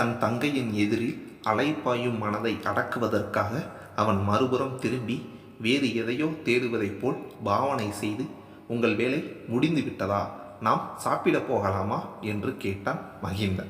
தன் தங்கையின் எதிரில் அலைப்பாயும் மனதை அடக்குவதற்காக அவன் மறுபுறம் திரும்பி வேறு எதையோ தேடுவதைப் போல் பாவனை செய்து உங்கள் வேலை முடிந்து விட்டதா? நாம் சாப்பிடப் போகலாமா? என்று கேட்டான் மகிந்தன்.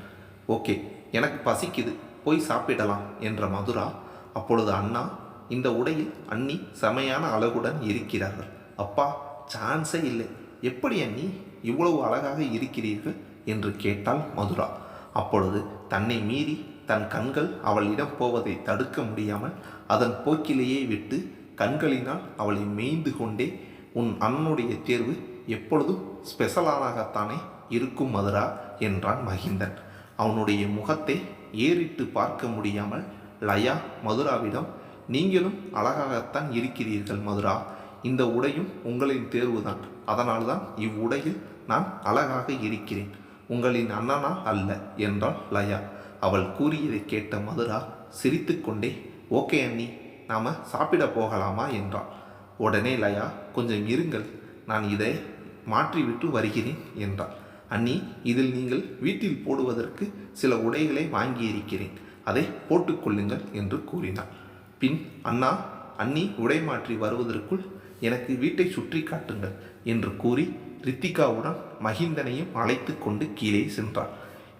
ஓகே எனக்கு பசிக்குது. போய் சாப்பிடலாம் என்ற மதுரா அப்பொழுது அண்ணா இந்த உடையில் அண்ணி செமையான அழகுடன் இருக்கிறார்கள். அப்பா சான்ஸே இல்லை. எப்படி அண்ணி இவ்வளவு அழகாக இருக்கிறீர்கள்? என்று கேட்டாள் மதுரா. அப்பொழுது தன்னை மீறி தன் கண்கள் அவளிடம் போவதை தடுக்க முடியாமல் அதன் போக்கிலேயே விட்டு கண்களினால் அவளை மேய்ந்து கொண்டே உன் அண்ணனுடைய தேர்வு எப்பொழுதும் ஸ்பெஷலானாகத்தானே இருக்கும் மதுரா? என்றான் மகிந்தன். அவனுடைய முகத்தை ஏறிட்டு பார்க்க முடியாமல் லயா மதுராவிடம் நீங்களும் அழகாகத்தான் இருக்கிறீர்கள் மதுரா. இந்த உடையும் உங்களின் தேர்வுதான். அதனால்தான் இவ்வுடையில் நான் அழகாக இருக்கிறேன். உங்களின் அண்ணனா அல்ல என்றாள் லயா. அவள் கூறியதை கேட்ட மதுரா சிரித்துக்கொண்டே ஓகே அண்ணி நாம் சாப்பிட போகலாமா? என்றாள். உடனே லயா கொஞ்சம் இருங்கள் நான் இதை மாற்றிவிட்டு வருகிறேன் என்றாள். அண்ணி இதில் நீங்கள் வீட்டில் போடுவதற்கு சில உடைகளை வாங்கியிருக்கிறேன் அதை போட்டுக்கொள்ளுங்கள் என்று கூறினாள். பின் அண்ணா அண்ணி உடை மாற்றி வருவதற்குள் எனக்கு வீட்டை சுற்றி காட்டுங்கள் என்று கூறி ரித்திகாவுடன் மகிந்தனையும் அழைத்து கொண்டு கீழே சென்றார்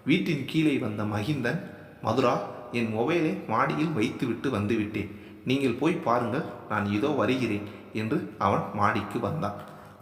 வீட்டின் கீழே வந்த மகிந்தன் மதுரா என் மொபைலை மாடியில் வைத்துவிட்டு வந்துவிட்டேன். நீங்கள் போய் பாருங்கள் நான் இதோ வருகிறேன் என்று அவன் மாடிக்கு வந்தான்.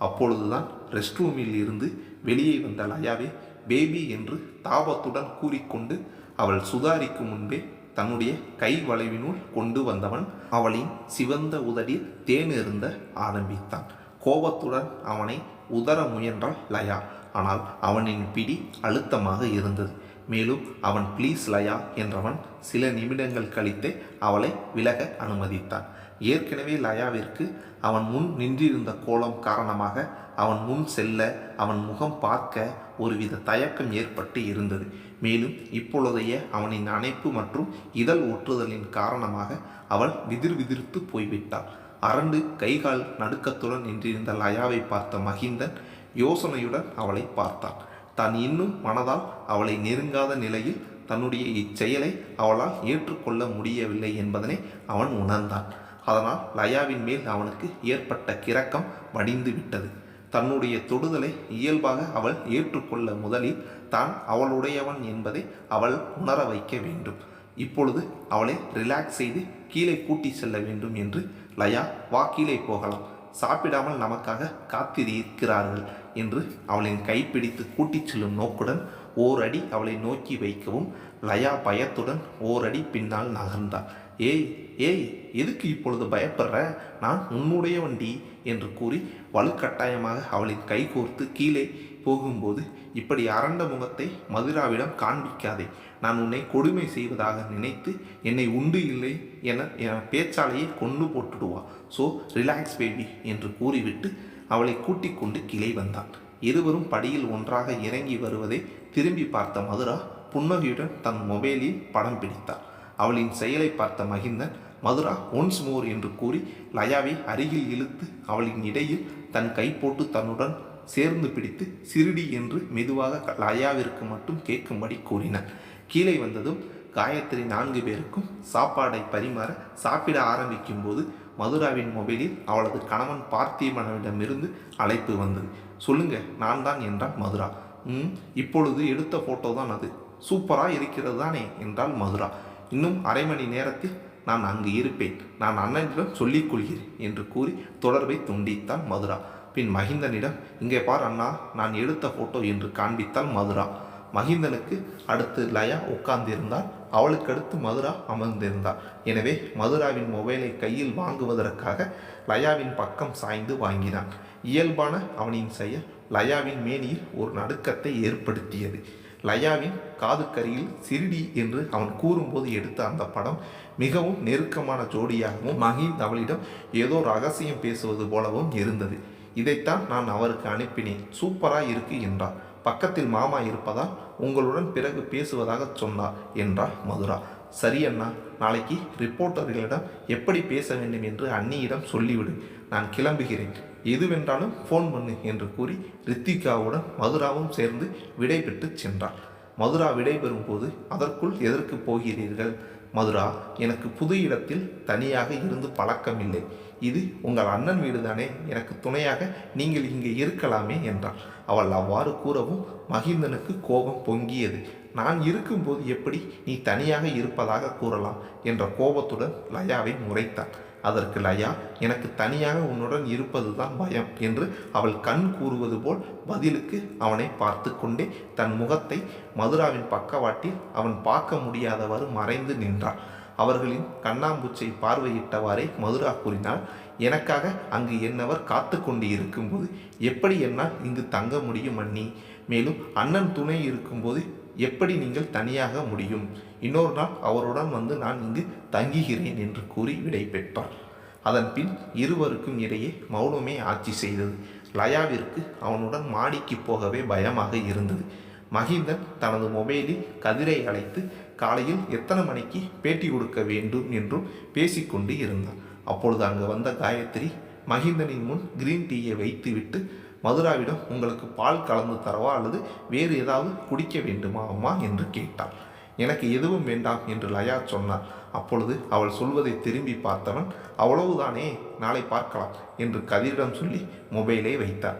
அப்பொழுதுதான் ரெஸ்ட் ரூமில் இருந்து வெளியே வந்த லயாவே பேபி என்று தாபத்துடன் கூறிக்கொண்டு அவள் சுதாரிக்கும் முன்பே தன்னுடைய கை வளைவினுள் கொண்டு வந்தவன் அவளின் சிவந்த உதடில் தேனிருந்த ஆரம்பித்தான். கோபத்துடன் அவனை உதற முயன்றாள் லயா. ஆனால் அவனின் பிடி அழுத்தமாக இருந்தது. மேலும் அவன் ப்ளீஸ் லயா என்றவன் சில நிமிடங்கள் கழித்தே அவளை விலக அனுமதித்தான். ஏற்கனவே லயாவிற்கு அவன் முன் நின்றிருந்த கோலம் காரணமாக அவன் முன் செல்ல அவன் முகம் பார்க்க ஒருவித தயக்கம் ஏற்பட்டு இருந்தது. மேலும் இப்பொழுதைய அவனின் அணைப்பு மற்றும் இதழ் ஒற்றுதலின் காரணமாக அவள் விதிர் விதிர்த்து போய்விட்டாள். அரண்டு கைகால் நடுக்கத்துடன் நின்றிருந்த லயாவை பார்த்த மகிந்தன் யோசனையுடன் அவளை பார்த்தான். தான் இன்னும் மனதால் அவளை நெருங்காத நிலையில் தன்னுடைய இச்செயலை அவளால் ஏற்றுக்கொள்ள முடியவில்லை என்பதனை அவன் உணர்ந்தான். அதனால் லயாவின் மேல் அவனுக்கு ஏற்பட்ட கிறக்கம் வடிந்து விட்டது. தன்னுடைய தொடுதலை இயல்பாக அவள் ஏற்றுக்கொள்ள முதலில் தான் அவளுடையவன் என்பதை அவள் உணர வைக்க வேண்டும். இப்பொழுது அவளை ரிலாக்ஸ் செய்து கீழே கூட்டி செல்ல வேண்டும் என்று லயா வாக்கிலே போகலாம். சாப்பிடாமல் நமக்காக காத்திருக்கிறார்கள் என்று அவளின் கைப்பிடித்து கூட்டிச் செல்லும் நோக்குடன் ஓரடி அவளை நோக்கி வைக்கவும் லயா பயத்துடன் ஓரடி பின்னால் நகர்ந்தாள். ஏய் ஏய் எதுக்கு இப்பொழுது பயப்படுற? நான் உன்னுடைய வண்டி என்று கூறி வலுக்கட்டாயமாக அவளின் கை கோர்த்து கீழே போகும்போது இப்படி அரண்ட முகத்தை மதுராவிடம் காண்பிக்காதே. நான் உன்னை கொடுமை செய்வதாக நினைத்து என்னை உண்டு இல்லை என என் பேச்சாலையை கொண்டு போட்டுடுவா. ஸோ ரிலாக்ஸ் பேபி என்று கூறிவிட்டு அவளை கூட்டிக் கொண்டு கிளை வந்தான். இருவரும் படியில் ஒன்றாக இறங்கி வருவதை திரும்பி பார்த்த மதுரா புன்னகையுடன் தன் மொபைலில் படம் பிடித்தார் அவளின் செயலை பார்த்த மகிந்தன் மதுரா ஒன்ஸ் மோர் என்று கூறி லயாவை அருகில் இழுத்து அவளின் இடையில் தன் கை போட்டு தன்னுடன் சேர்ந்து பிடித்து சிறுடி என்று மெதுவாக லயாவிற்கு மட்டும் கேட்கும்படி கூறினான் கீழே வந்ததும் காயத்ரி நான்கு பேருக்கும் சாப்பாடை பரிமாற சாப்பிட ஆரம்பிக்கும் போது மதுராவின் மொபைலில் அவளது கணவன் பார்த்திபனவிடமிருந்து அழைப்பு வந்தது. சொல்லுங்க நான் தான் என்றான் மதுரா. ம் இப்பொழுது எடுத்த போட்டோ தான் அது. சூப்பராக இருக்கிறது தானே என்றாள் மதுரா. இன்னும் அரை மணி நேரத்தில் நான் அங்கு இருப்பேன். நான் அண்ணனிடம் சொல்லிக் கொள்கிறேன் என்று கூறி தொடர்பை துண்டித்தான் மதுரா. பின் மகிந்தனிடம் இங்கே பார் அண்ணா நான் எடுத்த போட்டோ என்று காண்பித்தாள் மதுரா. மகிந்தனுக்கு அடுத்து லயா உட்கார்ந்திருந்தால் அவளுக்கு அடுத்து மதுரா அமர்ந்திருந்தாள் எனவே மதுராவின் மொபைலை கையில் வாங்குவதற்காக லயாவின் பக்கம் சாய்ந்து வாங்கினான். இயல்பான அவனின் செயல் லயாவின் மேனியில் ஒரு நடுக்கத்தை ஏற்படுத்தியது. லயாவின் காதுக்கரியில் சிறுடி என்று அவன் கூறும்போது எடுத்த அந்த படம் மிகவும் நெருக்கமான ஜோடியாகவும் மகிந்த் அவளிடம் ஏதோ ரகசியம் பேசுவது போலவும் இருந்தது. இதைத்தான் நான் அவருக்கு அனுப்பினேன். சூப்பராக இருக்கு என்றார். பக்கத்தில் மாமா இருப்பதால் உங்களுடன் பிறகு பேசுவதாக சொன்னார் என்றார் மதுரா. சரி அண்ணா நாளைக்கு ரிப்போர்ட்டர்களிடம் எப்படி பேச வேண்டும் என்று அண்ணியிடம் சொல்லிவிடு. நான் கிளம்புகிறேன். எதுவென்றாலும் ஃபோன் பண்ணு என்று கூறி ரித்திகாவுடன் மதுராவும் சேர்ந்து விடைபெற்று சென்றார். மதுரா விடைபெறும் போது அதற்குள் எதற்கு போகிறீர்கள்? மதுரா எனக்கு புது இடத்தில் தனியாக இருந்து பழக்கமில்லை. இது உங்கள் அண்ணன் வீடுதானே? எனக்கு துணையாக நீங்கள் இங்கே இருக்கலாமே என்றாள் அவள் அவ்வாறு கூறவும் மகிந்தனுக்கு கோபம் பொங்கியது. நான் இருக்கும்போது எப்படி நீ தனியாக இருப்பதாக கூறலாம் என்ற கோபத்துடன் லயாவை முறைத்தான். அதற்கு லயா எனக்கு தனியாக உன்னுடன் இருப்பதுதான் பயம் என்று அவள் கண் கூறுவது போல் பதிலுக்கு அவனை பார்த்து கொண்டே தன் முகத்தை மதுராவின் பக்கவாட்டில் அவன் பார்க்க முடியாதவாறு மறைந்து நின்றாள். அவர்களின் கண்ணாம்பூச்சை பார்வையிட்டவாறே மதுரா கூறினாள் எனக்காக அங்கு என்னவர் காத்து கொண்டு இருக்கும்போது எப்படி என்னால் இங்கு தங்க முடியும் அண்ணி? மேலும் அண்ணன் துணை இருக்கும்போது எப்படி நீங்கள் தனியாக முடியும்? இன்னொரு நாள் அவருடன் வந்து நான் இங்கு தங்குகிறேன் என்று கூறி விடை பெற்றார் அதன் பின் இருவருக்கும் இடையே மௌனமே ஆட்சி செய்தது. லயாவிற்கு அவனுடன் மாடிக்கு போகவே பயமாக இருந்தது. மகிந்தன் தனது மொபைலில் கதிரை அழைத்து காலையில் எத்தனை மணிக்கு பேட்டி கொடுக்க வேண்டும் என்றும் பேசிக்கொண்டு இருந்தார் அப்பொழுது அங்கு வந்த காயத்ரி மகிந்தனின் முன் கிரீன் டீயை வைத்துவிட்டு மதுராவிடம் உங்களுக்கு பால் கலந்து தரவா அல்லது வேறு ஏதாவது குடிக்க வேண்டுமா அம்மா? என்று கேட்டாள். எனக்கு எதுவும் வேண்டாம் என்று லயா சொன்னார் அப்பொழுது அவள் சொல்வதை திரும்பி பார்த்தவன் அவ்வளவுதானே நாளை பார்க்கலாம் என்று கதிரிடம் சொல்லி மொபைலை வைத்தார்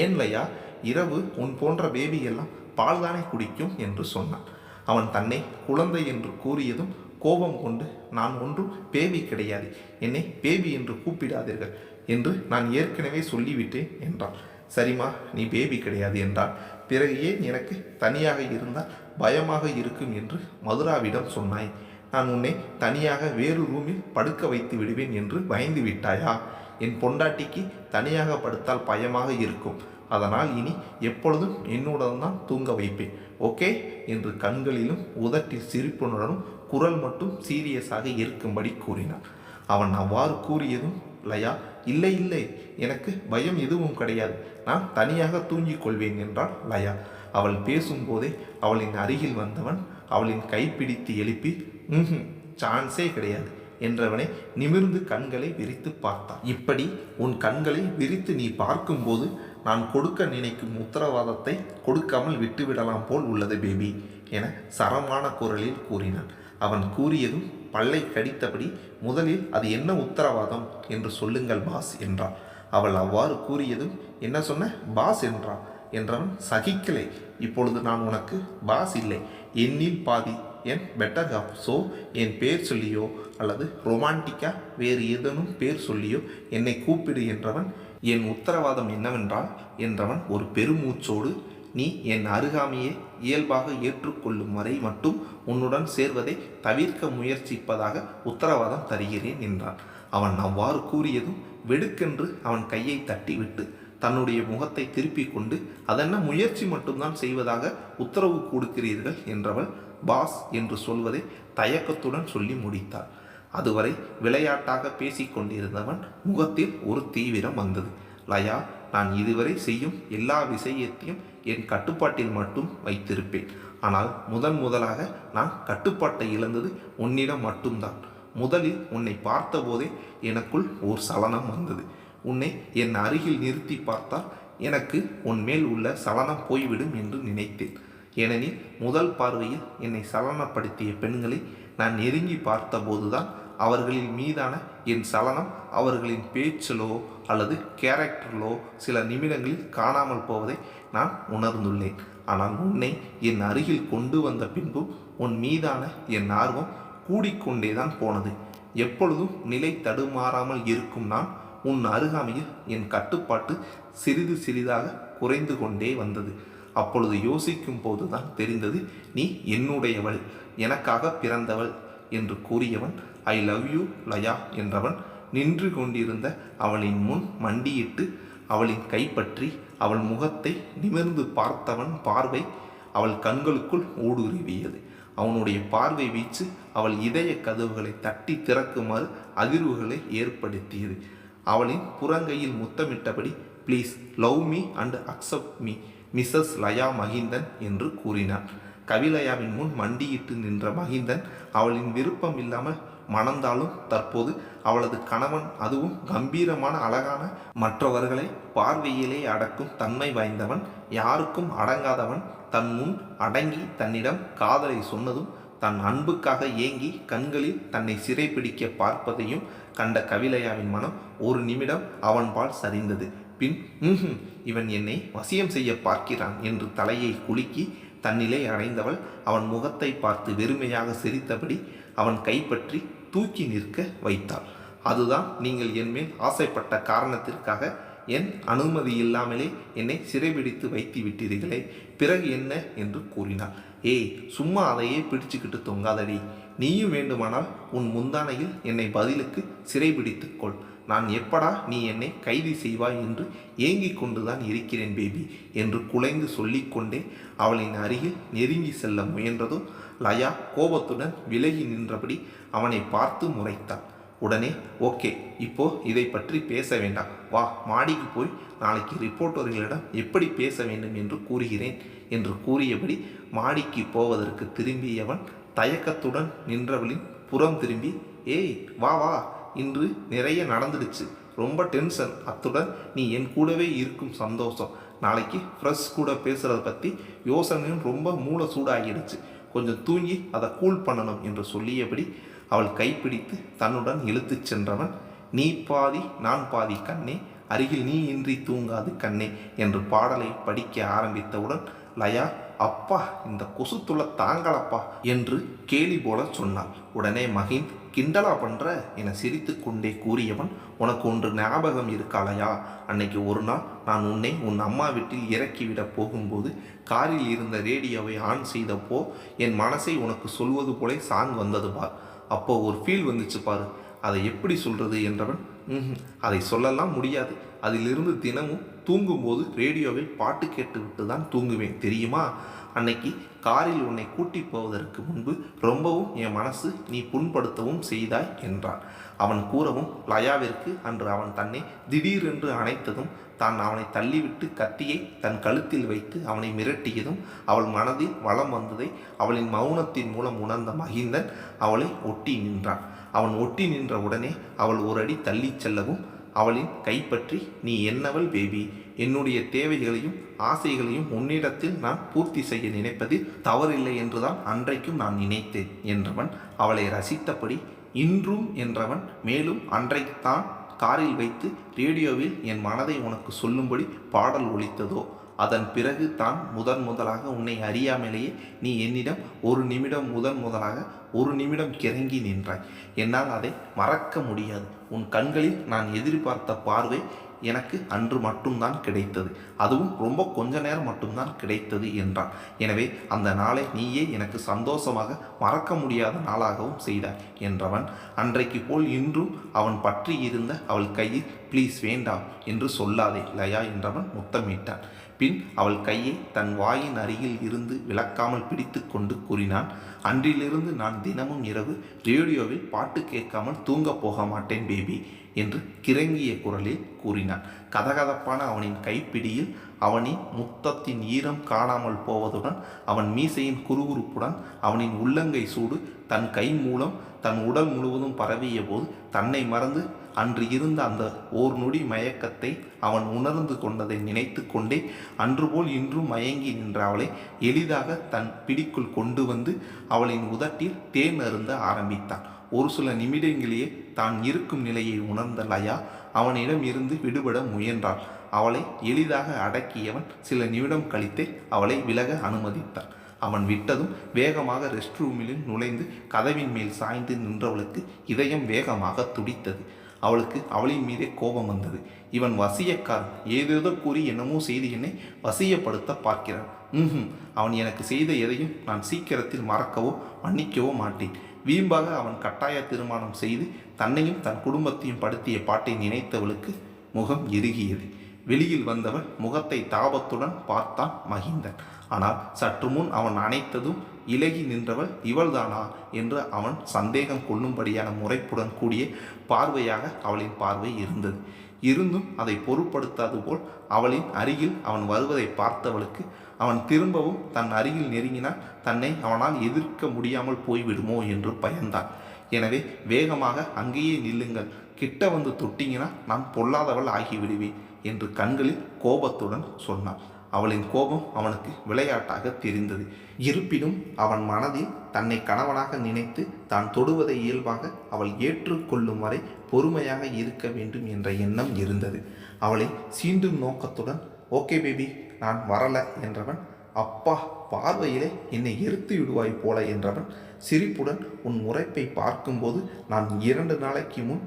ஏன் லயா இரவு உன் போன்ற பேபி எல்லாம் பால்தானே குடிக்கும்? என்று சொன்னான். அவன் தன்னை குழந்தை என்று கூறியதும் கோபம் கொண்டு நான் ஒன்றும் பேபி கிடையாது. என்னை பேபி என்று கூப்பிடாதீர்கள் என்று நான் ஏற்கனவே சொல்லிவிட்டேன் என்றான். சரிம்மா நீ பேபி கிடையாது என்றான். பிறகு ஏன் எனக்கு தனியாக இருந்தால் பயமாக இருக்கும் என்று மதுராவிடம் சொன்னாய். நான் உன்னை தனியாக வேறு ரூமில் படுக்க வைத்து விடுவேன் என்று பயந்து விட்டாயா? என் பொண்டாட்டிக்கு தனியாக படுத்தால் பயமாக இருக்கும். அதனால் இனி எப்பொழுதும் என்னுடன் தான் தூங்க வைப்பேன். ஓகே? என்று கண்களிலும் உதட்டில் சிரிப்புடனும் குரல் மட்டும் சீரியஸாக இருக்கும்படி கூறினார். அவன் அவ்வாறு கூறியதும் லயா இல்லை இல்லை எனக்கு பயம் எதுவும் கிடையாது. நான் தனியாக தூங்கிக் கொள்வேன் என்றாள் லயா. அவள் பேசும்போதே அவளின் அருகில் வந்தவன் அவளின் கைப்பிடித்து எழுப்பி ம் சான்ஸே கிடையாது என்றவனை நிமிர்ந்து கண்களை விரித்து பார்த்தான். இப்படி உன் கண்களை விரித்து நீ பார்க்கும்போது நான் கொடுக்க நினைக்கும் உத்தரவாதத்தை கொடுக்காமல் விட்டுவிடலாம் போல் உள்ளது பேபி என சரமான குரலில் கூறினான். அவன் கூறியதும் பல்லை கடித்தபடி முதலில் அது என்ன உத்தரவாதம் என்று சொல்லுங்கள் பாஸ் என்றாள். அவள் அவ்வாறு கூறியதும் என்ன சொன்ன? பாஸ் என்றான் என்றவன் சகிக்கலை. இப்பொழுது நான் உனக்கு பாஸ் இல்லை. என்னில் பாதி என் பெட்டர் ஹாஃப் ஸோ என் பேர் சொல்லியோ அல்லது ரொமான்டிக்கா வேறு ஏதேனும் பேர் சொல்லியோ என்னை கூப்பிடு என்றவன் என் உத்தரவாதம் என்னவென்றால் என்றவன் ஒரு பெருமூச்சோடு நீ என் அருகாமையை இயல்பாக ஏற்றுக்கொள்ளும் வரை மட்டும் உன்னுடன் சேர்வதை தவிர்க்க முயற்சிப்பதாக உத்தரவாதம் தருகிறேன் என்றான். அவன் அவ்வாறு கூறியதும் வெடுக்கென்று அவன் கையை தட்டிவிட்டு தன்னுடைய முகத்தை திருப்பிக் கொண்டு அதென்ன முயற்சி மட்டும்தான் செய்வதாக உத்தரவு கொடுக்கிறீர்கள் என்றவள் பாஸ் என்று சொல்வதை தயக்கத்துடன் சொல்லி முடித்தாள். அதுவரை விளையாட்டாக பேசிக் கொண்டிருந்தவன் முகத்தில் ஒரு தீவிரம் வந்தது. லயா நான் இதுவரை செய்யும் எல்லா விஷயத்தையும் என் கட்டுப்பாட்டில் மட்டும் வைத்திருப்பேன். ஆனால் முதன் முதலாக நான் கட்டுப்பாட்டை இழந்தது உன்னிடம் மட்டும்தான். முதலில் உன்னை பார்த்தபோதே எனக்குள் ஓர் சலனம் வந்தது. உன்னை என் அருகில் நிறுத்தி பார்த்தால் எனக்கு உன் மேல் உள்ள சலனம் போய்விடும் என்று நினைத்தேன். ஏனெனில் முதல் பார்வையில் என்னை சலனப்படுத்திய பெண்களை நான் நெருங்கி பார்த்தபோதுதான் அவர்களின் மீதான என் சலனம் அவர்களின் பேச்சிலோ அல்லது கேரக்டரிலோ சில நிமிடங்களில் காணாமல் போவதை நான் உணர்ந்துள்ளேன். ஆனால் உன்னை என் அருகில் கொண்டு வந்த பின்பும் உன் மீதான என் ஆர்வம் கூடிக்கொண்டே தான் போனது. எப்பொழுதும் நிலை தடுமாறாமல் இருக்கும் நான் உன் அருகாமையில் என் கட்டுப்பாட்டு சிறிது சிறிதாக குறைந்து கொண்டே வந்தது. அப்பொழுது யோசிக்கும் போதுதான் தெரிந்தது நீ என்னுடையவள் எனக்காக பிறந்தவள் என்று கூறியவன் ஐ லவ் யூ லயா என்றவன் நின்று கொண்டிருந்த அவளின் முன் மண்டியிட்டு அவளின் கைப்பற்றி அவள் முகத்தை நிமிர்ந்து பார்த்தவன் பார்வை அவள் கண்களுக்குள் ஊடுருவியது. அவனுடைய பார்வை வீச்சு அவள் இதய கதவுகளை தட்டி திறக்குமாறு அதிர்வுகளை ஏற்படுத்தியது. அவளின் புறங்கையில் முத்தமிட்டபடி please love me and accept me Mrs Laya Magindhan என்று கூறினான். கவிலயாவின் முன் மண்டியிட்டு நின்ற மகிந்தன் அவளின் விருப்பம் இல்லாமல் மணந்தாலும் தற்போது அவளது கணவன் அதுவும் கம்பீரமான அழகான மற்றவர்களை பார்வையிலே அடக்கும் தன்மை வாய்ந்தவன் யாருக்கும் அடங்காதவன். தன் முன் அடங்கி தன்னிடம் காதலை சொன்னதும் தன் அன்புக்காக ஏங்கி கண்களில் தன்னை சிறைப்பிடிக்க பார்ப்பதையும் கண்ட கவிலையாவின் மனம் ஒரு நிமிடம் அவன்பால் சரிந்தது. பின் இவன் என்னை வசியம் செய்ய பார்க்கிறான் என்று தலையை குலுக்கி தன்னிலை அடைந்தவள் அவன் முகத்தை பார்த்து வெறுமையாக சிரித்தபடி அவன் கைப்பற்றி தூக்கி நிற்க வைத்தாள். அதுதான் நீங்கள் என்மேல் ஆசைப்பட்ட காரணத்திற்காக என் அனுமதி இல்லாமலே என்னை சிறைபிடித்து வைத்து விட்டீர்களே பிறகு என்ன என்று கூறினாள். ஏய் சும்மா அதையே பிடிச்சுக்கிட்டு தொங்காதடி. நீயும் வேண்டுமானால் உன் முந்தானையில் என்னை பதிலுக்கு சிறைபிடித்துக்கொள் நான் எப்படா நீ என்னை கைது செய்வாய் என்று ஏங்கிக் கொண்டுதான் இருக்கிறேன் பேபி என்று குலைந்து சொல்லிக்கொண்டே அவளின் அருகில் நெருங்கி செல்ல முயன்றதும் லயா கோபத்துடன் விலகி நின்றபடி அவனை பார்த்து முறைத்தாள். உடனே ஓகே இப்போ இதை பற்றி பேச வேண்டாம். வா மாடிக்கு போய் நாளைக்கு ரிப்போர்ட்டர்களிடம் எப்படி பேச வேண்டும் என்று கூறுகிறேன் என்று கூறியபடி மாடிக்கு போவதற்கு திரும்பியவன் தயக்கத்துடன் நின்றவளின் புறம் திரும்பி ஏய் வா வா இன்று நிறைய நடந்துடுச்சு. ரொம்ப டென்ஷன். அத்துடன் நீ என் கூடவே இருக்கும் சந்தோஷம். நாளைக்கு ஃப்ரெஷ் கூட பேசுகிறத பற்றி யோசனையும் ரொம்ப மூளை சூடாகிடுச்சு. கொஞ்சம் தூங்கி அதை கூல் பண்ணணும் என்று சொல்லியபடி அவள் கைப்பிடித்து தன்னுடன் இழுத்துச் சென்றவன் நீ பாதி நான் பாதி கண்ணே அருகில் நீ இன்றி தூங்காது கண்ணே என்று பாடலை படிக்க ஆரம்பித்தவுடன் லயா அப்பா இந்த கொசுத்துள தாங்களப்பா என்று கேலி போல சொன்னாள். உடனே மகிந்த் கிண்டலா பண்ற என சிரித்து கொண்டே கூறியவன் உனக்கு ஒன்று ஞாபகம் இருக்காளையா? அன்னைக்கு ஒரு நாள் நான் உன்னை உன் அம்மா வீட்டில் இறக்கிவிட போகும்போது காரில் இருந்த ரேடியோவை ஆன் செய்தப்போ என் மனசை உனக்கு சொல்வது போல சாங் வந்தது பார். அப்போ ஒரு ஃபீல் வந்துச்சு பாரு. அதை எப்படி சொல்றது? என்றவன் அதை சொல்லலாம் முடியாது. அதிலிருந்து தினமும் தூங்கும்போது ரேடியோவில் பாட்டு கேட்டுவிட்டு தான் தூங்குவேன். தெரியுமா? அன்னைக்கு காரில் உன்னை கூட்டி போவதற்கு முன்பு ரொம்பவும் என் மனசு நீ புண்படுத்தவும் செய்தாய் என்றான். அவன் கூறவும் லயாவிற்கு அன்று அவன் தன்னை திடீரென்று அணைத்ததும் தான் அவனை தள்ளிவிட்டு கத்தியை தன் கழுத்தில் வைத்து அவனை மிரட்டியதும் அவள் மனதில் வளம் வந்ததை அவளின் மௌனத்தின் மூலம் உணர்ந்த மகிந்தன் அவளை ஒட்டி நின்றான். அவன் ஒட்டி நின்ற உடனே அவள் ஒரு அடி தள்ளிச் செல்லவும் அவளின் கைப்பற்றி நீ என்னவள் பேபி? என்னுடைய தேவைகளையும் ஆசைகளையும் உன்னிடத்தில் நான் பூர்த்தி செய்ய நினைப்பது தவறில்லை என்றுதான் அன்றைக்கும் நான் நினைத்தேன் என்றவன் அவளை ரசித்தபடி இன்றும் என்றவன் மேலும் அன்றைக்குத்தான் காரில் வைத்து ரேடியோவில் என் மனதை உனக்கு சொல்லும்படி பாடல் ஒலித்ததோ அதன் பிறகு தான் முதன் முதலாக உன்னை அறியாமலேயே நீ என்னிடம் ஒரு நிமிடம் முதன் முதலாக ஒரு நிமிடம் கிறங்கி நின்றாய். என்னால் அதை மறக்க முடியாது. உன் கண்களில் நான் எதிர்பார்த்த பார்வை எனக்கு அன்று மட்டும்தான் கிடைத்தது. அதுவும் ரொம்ப கொஞ்ச நேரம் மட்டும்தான் கிடைத்தது என்றான். எனவே அந்த நாளை நீயே எனக்கு சந்தோஷமாக மறக்க முடியாத நாளாகவும் செய்தாய் என்றவன் அன்றைக்கு போல் இன்றும் அவன் பற்றி இருந்த அவள் கையில் ப்ளீஸ் வேண்டாம் என்று சொல்லாதே லயா என்றவன் முத்தமிட்டான். பின் அவள் கையை தன் வாயின் அருகில் இருந்து விளக்காமல் பிடித்து கொண்டு கூறினான் அன்றிலிருந்து நான் தினமும் இரவு ரேடியோவில் பாட்டு கேட்காமல் தூங்கப் போக மாட்டேன் பேபி என்று கிறங்கிய குரலில் கூறினான். கதகதப்பான அவனின் கைப்பிடியில் அவனின் முத்தத்தின் ஈரம் காணாமல் போவதுடன் அவன் மீசையின் குறுகுறுப்புடன் அவனின் உள்ளங்கை சூடு தன் கை மூலம் தன் உடல் முழுவதும் பரவிய போது தன்னை மறந்து அன்று இருந்த அந்த ஓர் நொடி மயக்கத்தை அவன் உணர்ந்து கொண்டதை நினைத்து கொண்டே அன்றுபோல் இன்றும் மயங்கி நின்ற அவளை எளிதாக தன் பிடிக்குள் கொண்டு வந்து அவளின் உதட்டில் தேன் அருந்த ஆரம்பித்தான். ஒரு சில நிமிடங்களிலேயே தான் இருக்கும் நிலையை உணர்ந்த லயா அவனிடம் இருந்து விடுபட முயன்றாள். அவளை எளிதாக அடக்கியவன் சில நிமிடம் கழித்தே அவளை விலக அனுமதித்தான். அவன் விட்டதும் வேகமாக ரெஸ்ட் ரூமில் நுழைந்து கதவின் மேல் சாய்ந்து நின்றவளுக்கு இதயம் வேகமாக துடித்தது. அவளுக்கு அவளின் மீதே கோபம் வந்தது. இவன் வசியக்கார் ஏதேதோ கூறி என்னமோ செய்து என்னை வசியப்படுத்த பார்க்கிறான். ம் அவன் எனக்கு செய்த எதையும் நான் சீக்கிரத்தில் மறக்கவோ மன்னிக்கவோ மாட்டேன். வீம்பாக அவன் கட்டாய திருமணம் செய்து தன்னையும் தன் குடும்பத்தையும் படுத்திய பாட்டை நினைத்தவளுக்கு முகம் இறுகியது. வெளியில் வந்தவன் முகத்தை தாபத்துடன் பார்த்தான் மகிந்தன் ஆனால் சற்று முன் அவன் அணைத்ததும் இலகி நின்றவள் இவள்தானா? என்று அவன் சந்தேகம் கொள்ளும்படியான முறைப்புடன் கூடிய பார்வையாக அவளின் பார்வை இருந்தது. இருந்தும் அதை பொருட்படுத்தாது போல் அவளின் அருகில் அவன் வருவதை பார்த்தவளுக்கு அவன் திரும்பவும் தன் அருகில் நெருங்கினால் தன்னை அவனால் எதிர்க்க முடியாமல் போய்விடுமோ என்று பயந்தான் எனவே வேகமாக அங்கேயே நில்லுங்கள். கிட்ட வந்து தொட்டிங்கன்னா நான் பொல்லாதவள் ஆகிவிடுவேன் என்று கண்களில் கோபத்துடன் சொன்னான் அவளின் கோபம் அவனுக்கு விளையாட்டாக தெரிந்தது. இருப்பினும் அவன் மனதில் தன்னை கணவனாக நினைத்து தான் தொடுவதை இயல்பாக அவள் ஏற்றுக்கொள்ளும் வரை பொறுமையாக இருக்க வேண்டும் என்ற எண்ணம் இருந்தது. அவளை சீண்டும் நோக்கத்துடன் ஓகே பேபி நான் வரல என்றவன் அப்பா பார்வையிலே என்னை எரித்து விடுவாய் போல என்றவன் சிரிப்புடன் உன் முறைப்பை பார்க்கும்போது நான் இரண்டு நாளைக்கு முன்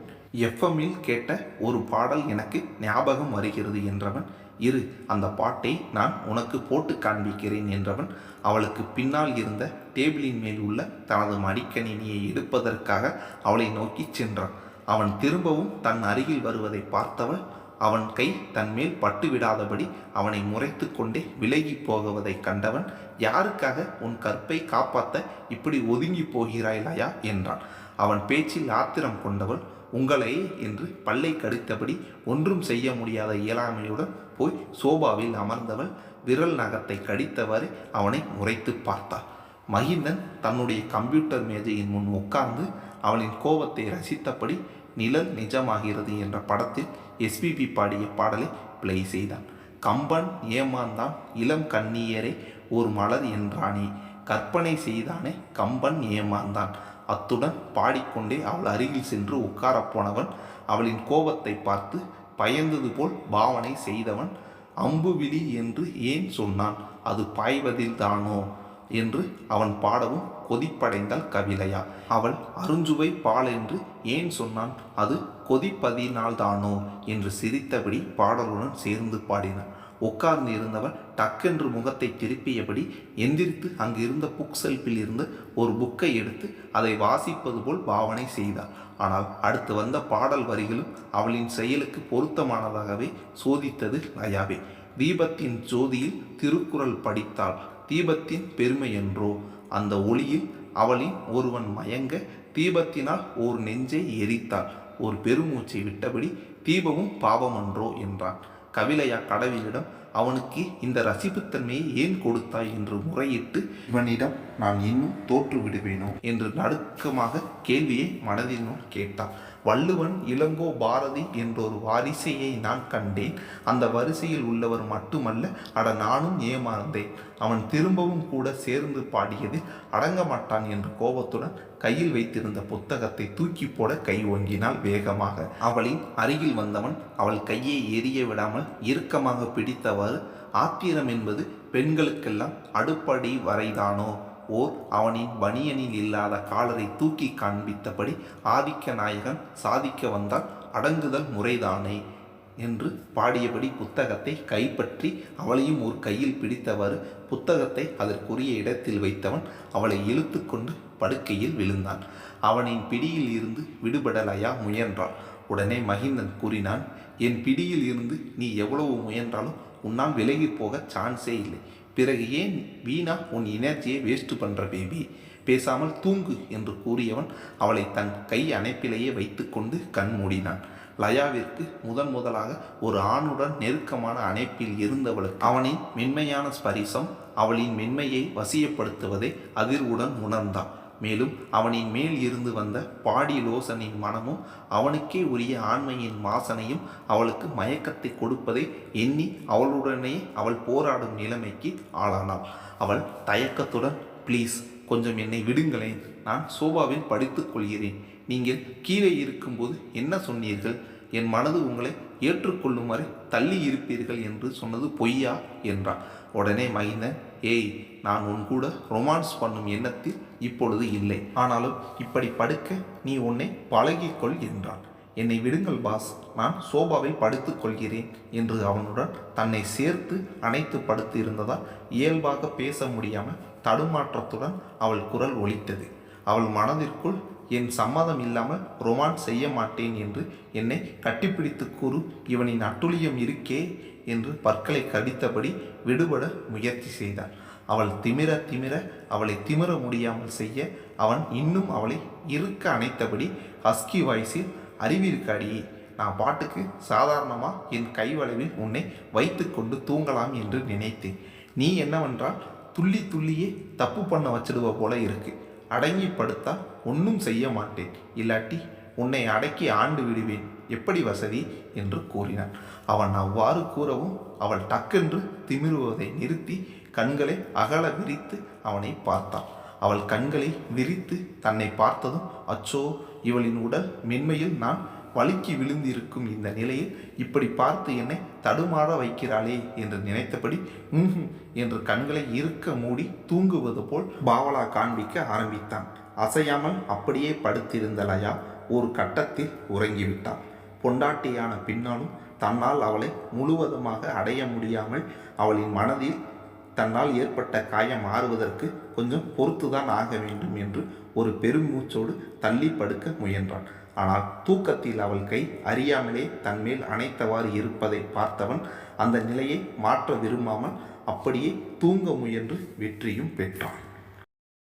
எஃப்எம்மில் கேட்ட ஒரு பாடல் எனக்கு ஞாபகம் வருகிறது என்றவன் இரு அந்த பாட்டை நான் உனக்கு போட்டு காண்பிக்கிறேன் என்றவன் அவளுக்கு பின்னால் இருந்த டேபிளின் மேல் உள்ள தனது மடிக்கணினியை எடுப்பதற்காக அவளை நோக்கி சென்றான். அவன் திரும்பவும் தன் அருகில் வருவதை பார்த்தவள் அவன் கை தன் மேல் பட்டு விடாதபடி அவனை முறைத்து கொண்டே விலகி போகுவதைக் கண்டவன் யாருக்காக உன் கற்பை காப்பாற்ற இப்படி ஒதுங்கி போகிறாய்லாயா என்றான். அவன் பேச்சில் ஆத்திரம் கொண்டவள் உங்களை என்று பல்லை கடித்தபடி ஒன்றும் செய்ய முடியாத இயலாமையுடன் போய் சோபாவில் அமர்ந்தவள் விரல் நகத்தை கடித்தவாறு அவனை முறைத்து பார்த்தாள் மகிந்தன் தன்னுடைய கம்ப்யூட்டர் மேஜையின் முன் உட்கார்ந்து அவனின் கோபத்தை ரசித்தபடி நிழல் நிஜமாகிறது என்ற படத்தில் எஸ்பிபி பாடிய பாடலை ப்ளே செய்தான். கம்பன் ஏமாந்தான் இளம் கண்ணியரே ஒரு மலர் என்றானே கற்பனை செய்தானே கம்பன் ஏமாந்தான். அத்துடன் பாடிக்கொண்டே அவள் அருகில் சென்று உட்காரப் போனவன் அவளின் கோபத்தை பார்த்து பயந்தது போல் பாவனை செய்தவன் அம்புவிழி என்று ஏன் சொன்னான்? அது பாய்வதில் தானோ என்று அவன் பாடவும் கொதிப்படைந்தாள் கவிலையா. அவள் அருஞ்சுவை பால் என்று ஏன் சொன்னான்? அது கொதிப்பதினால்தானோ? என்று சிரித்தபடி பாடலுடன் சேர்ந்து பாடினான் உட்கார்ந்து இருந்தவள் டக்கென்று முகத்தை திருப்பியபடி எந்திரித்து அங்கு இருந்த புக் செல்ஃபில் இருந்து ஒரு புக்கை எடுத்து அதை வாசிப்பது போல் பாவனை செய்தாள் ஆனால் அடுத்து வந்த பாடல் வரிகளும் அவளின் செயலுக்கு பொருத்தமானதாகவே சோதித்தது லயாவே தீபத்தின் ஜோதியில் திருக்குறள் படித்தாள். தீபத்தின் பெருமை என்றோ? அந்த ஒளியில் அவளின் ஒருவன் மயங்க தீபத்தினால் ஒரு நெஞ்சை எரித்தாள். ஒரு பெருமூச்சை விட்டபடி தீபமும் பாவமன்றோ என்றான். கவிலையா கடவுளிடம் அவனுக்கு இந்த ரசிப்புத்தன்மையை ஏன் கொடுத்தாய்? என்று முறையிட்டு இவனிடம் நான் இன்னும் தோற்று விடுவேனோ என்று நடுக்கமாக கேள்வியை மனதினுள் கேட்டான். வள்ளுவன் இளங்கோ பாரதி என்றொரு வாரிசையை நான் கண்டேன். அந்த வரிசையில் உள்ளவர் மட்டுமல்ல அட நானும் ஏமாந்தேன். அவன் திரும்பவும் கூட சேர்ந்து பாடியதில் அடங்க மாட்டான் என்று கோபத்துடன் கையில் வைத்திருந்த புத்தகத்தை தூக்கி போட கை ஓங்கினாள் வேகமாக. அவளின் அருகில் வந்தவன் அவள் கையை எரிய விடாமல் இறுக்கமாக பிடித்தவாறு ஆத்திரம் என்பது பெண்களுக்கெல்லாம் அடுப்படி வரைதானோ? ஓர் அவனின் பனியனில் இல்லாத காலரை தூக்கி காண்பித்தபடி ஆதிக்க நாயகன் சாதிக்க வந்தால் அடங்குதல் முறைதானே என்று பாடியபடி புத்தகத்தை கைப்பற்றி அவளையும் ஒரு கையில் பிடித்தவாறு புத்தகத்தை அதற்குரிய இடத்தில் வைத்தவன் அவளை இழுத்து கொண்டு படுக்கையில் விழுந்தான். அவனின் பிடியில் இருந்து விடுபடலையா முயன்றாள். உடனே மகிந்தன் கூறினான் என் பிடியில் இருந்து நீ எவ்வளவு முயன்றாலும் உன்னால் விலகி போக சான்ஸே இல்லை. பிறகு ஏன் வீணா உன் எனர்ஜியை வேஸ்ட் பண்ணுற பேபி பேசாமல் தூங்கு என்று கூறியவன் அவளை தன் கை அணைப்பிலேயே வைத்துக்கொண்டு கண் மூடினான். லயாவிற்கு முதன் முதலாக ஒரு ஆணுடன் நெருக்கமான அணைப்பில் இருந்தவளுக்கு அவனின் மென்மையான ஸ்பரிசம் அவளின் மென்மையை வசியப்படுத்துவதை அதிர்வுடன் உணர்ந்தான். மேலும் அவனின் மேல் இருந்து வந்த பாடி லோசனின் மனமும் அவனுக்கே உரிய ஆண்மையின் வாசனையும் அவளுக்கு மயக்கத்தை கொடுப்பதை எண்ணி அவளுடனே அவள் போராடும் நிலைமைக்கு ஆளானாள். அவள் தயக்கத்துடன் ப்ளீஸ் கொஞ்சம் என்னை விடுங்களேன். நான் சோபாவில் படித்துக் கொள்கிறேன். நீங்கள் கீழே இருக்கும்போது என்ன சொன்னீர்கள்? என் மனது உங்களை ஏற்றுக்கொள்ளும் வரை தள்ளி இருப்பீர்கள் என்று சொன்னது பொய்யா? என்றான் உடனே மகிந்தன் ஏய் நான் உன் கூட ரொமான்ஸ் பண்ணும் எண்ணத்தில் இப்பொழுது இல்லை. ஆனாலும் இப்படி படுக்க நீ உன்னை பழகிக்கொள் என்றான். என்னை விடுங்கள் பாஸ். நான் சோபாவில் படுத்துக்கொள்கிறேன் என்று அவனுடன் தன்னை சேர்த்து அணைத்து படுத்து இருந்ததால் இயல்பாக பேச முடியாமல் தடுமாற்றத்துடன் அவள் குரல் ஒலித்தது. அவள் மனதிற்குள் என் சம்மதம் இல்லாமல் ரொமான்ஸ் செய்ய மாட்டேன் என்று என்னை கட்டிப்பிடித்து கூறு இவனின் அட்டுழியம் இருக்கே என்று பற்களை கடித்தபடி விடுபட முயற்சி செய்தாள். அவள் திமிர திமிர அவளை திமிர முடியாமல் செய்ய அவன் இன்னும் அவளை இறுக்க அணைத்தபடி ஹஸ்கி வாய்ஸில் அறிவிருக்காடியே நான் பாட்டுக்கு சாதாரணமாக என் கைவளவில் உன்னை வைத்துக்கொண்டு தூங்கலாம் என்று நினைத்தேன். நீ என்னவென்றால் துள்ளி துள்ளியே தப்பு பண்ண வச்சிடுவ போல இருக்கு. அடங்கி படுத்தா ஒன்றும் செய்ய மாட்டேன். இல்லாட்டி உன்னை அடக்கி ஆண்டு விடுவேன். எப்படி வசதி என்று கூறினான். அவன் அவ்வாறு கூறவும் அவள் டக்கென்று திமிருவதை நிறுத்தி கண்களை அகல விரித்து அவனை பார்த்தாள் அவள் கண்களை விரித்து தன்னை பார்த்ததும் அச்சோ இவளின் உடல் மென்மையில் நான் வழுக்கி விழுந்திருக்கும் இந்த நிலையில் இப்படி பார்த்து என்னை தடுமாற வைக்கிறாளே என்று நினைத்தபடி என்று கண்களை இறுக்க மூடி தூங்குவது போல் பாவலா காண்பிக்க ஆரம்பித்தான். அசையாமல் அப்படியே படுத்திருந்த லயா ஒரு கட்டத்தில் உறங்கிவிட்டாள் பொண்டாட்டியான பின்னாலும் தன்னால் அவளை முழுவதுமாக அடைய முடியாமல் அவளின் மனதில் தன்னால் ஏற்பட்ட காயம் ஆறுவதற்கு கொஞ்சம் பொறுத்துதான் ஆக வேண்டும் என்று ஒரு பெருமூச்சோடு தள்ளி படுக்க முயன்றான் ஆனால் தூக்கத்தில் அவள் கை அறியாமலே தன்மேல் அணைத்தவாறு இருப்பதை பார்த்தவன் அந்த நிலையை மாற்ற விரும்பாமல் அப்படியே தூங்க முயன்று வெற்றியும் பெற்றான்.